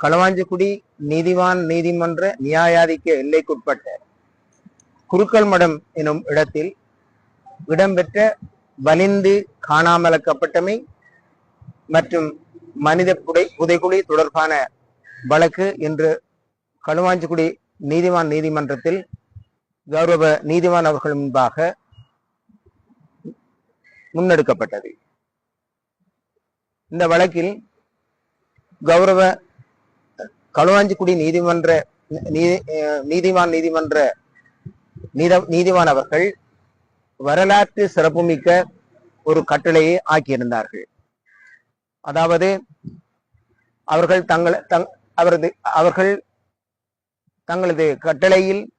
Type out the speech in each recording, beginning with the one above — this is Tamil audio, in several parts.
களவாஞ்சிக்குடி நீதிவான் நீதிமன்ற நியாயாதிக்க எல்லைக்குட்பட்ட குருக்கள் மடம் எனும் இடத்தில் இடம்பெற்ற வலிந்து காணாமலக்கப்பட்டமை மற்றும் மனித புடை புதைக்குழி தொடர்பான வழக்கு இன்று களுவாஞ்சிக்குடி நீதிவான் நீதிமன்றத்தில் கௌரவ நீதிவான் அவர்கள் முன்பாக முன்னெடுக்கப்பட்டது. இந்த வழக்கில் கௌரவ களுவாஞ்சிக்குடி நீதிமன்ற நீ- நீதிமான் நீதிவான் நீதிமன்ற நீத- நீதிவான் அவர்கள் வரலாற்று சிறப்புமிக்க ஒரு கட்டளையை ஆக்கியிருந்தார்கள். அதாவது அவர்கள் தங்கள் தங் அவரது அவர்கள் தங்களது கட்டளையில்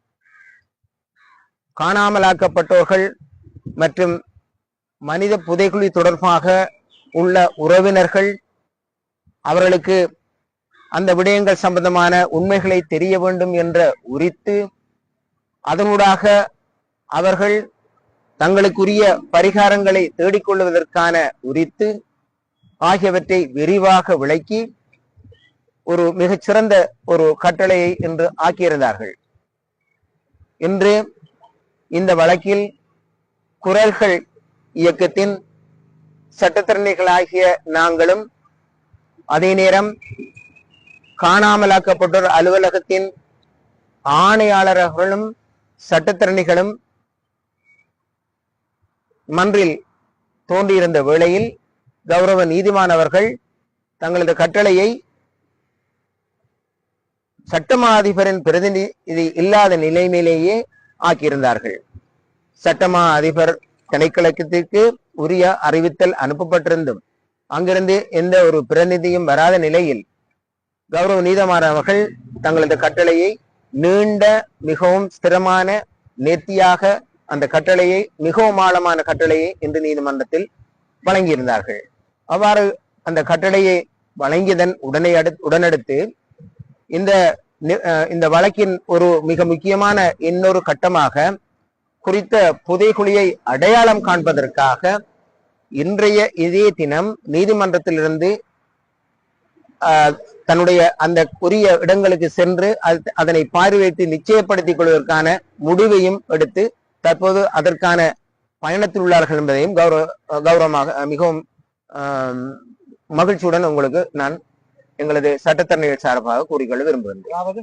காணாமலாக்கப்பட்டோர்கள் மற்றும் மனித புதைக்குழி தொடர்பாக உள்ள உறவினர்கள் அவர்களுக்கு அந்த விடயங்கள் சம்பந்தமான உண்மைகளை தெரிய வேண்டும் என்ற உரித்து அதனூடாக அவர்கள் தங்களுக்குரிய பரிகாரங்களை தேடிக்கொள்வதற்கான உரித்து ஆகியவற்றை விரிவாக விளக்கி ஒரு மிகச்சிறந்த ஒரு கட்டளையை என்று ஆக்கியிருந்தார்கள். இன்று இந்த வழக்கில் குரல்கள் இயக்கத்தின் சட்டத்திறனைகளாகிய நாங்களும் அதே நேரம் காணாமலாக்கப்பட்டோர் அலுவலகத்தின் ஆணையாளர்களும் சட்டத்தரணிகளும் மன்றில் தோன்றியிருந்த வேளையில் கௌரவ நீதிமானவர்கள் தங்களது கட்டளையை சட்டமாதிபரின் பிரதிநிதி இல்லாத நிலைமையிலேயே ஆக்கியிருந்தார்கள். சட்டமா அதிபர் திணைக்களத்திற்கு உரிய அறிவித்தல் அனுப்பப்பட்டிருந்தும் அங்கிருந்து எந்த ஒரு பிரதிநிதியும் வராத நிலையில் கௌரவ நீதமான் அவர்கள் தங்களது கட்டளையை நீண்ட மிகவும் ஸ்திரமான நேர்த்தியாக அந்த கட்டளையை மிகவும் ஆழமான கட்டளையை இன்று நீதிமன்றத்தில் வழங்கியிருந்தார்கள். அவ்வாறு அந்த கட்டளையை வழங்கியதன் உடனே அடு உடனடுத்து இந்த இந்த வழக்கின் ஒரு மிக முக்கியமான இன்னொரு கட்டமாக குறித்த புதைகுழியை அடையாளம் காண்பதற்காக இன்றைய இதே தினம் நீதிமன்றத்திலிருந்து தன்னுடைய அந்த உரிய இடங்களுக்கு சென்று அதனை பார்வையிட்டு நிச்சயப்படுத்திக் கொள்வதற்கான முடிவையும் எடுத்து தற்போது அதற்கான பயணத்தில் உள்ளார்கள் என்பதையும் கௌரவ கௌரவமாக மிகவும் ஆஹ், மகிழ்ச்சியுடன் உங்களுக்கு நான் எங்களது சட்டத்தரணிகள் சார்பாக கூறிக்கொள்ள விரும்புகின்றேன். அதாவது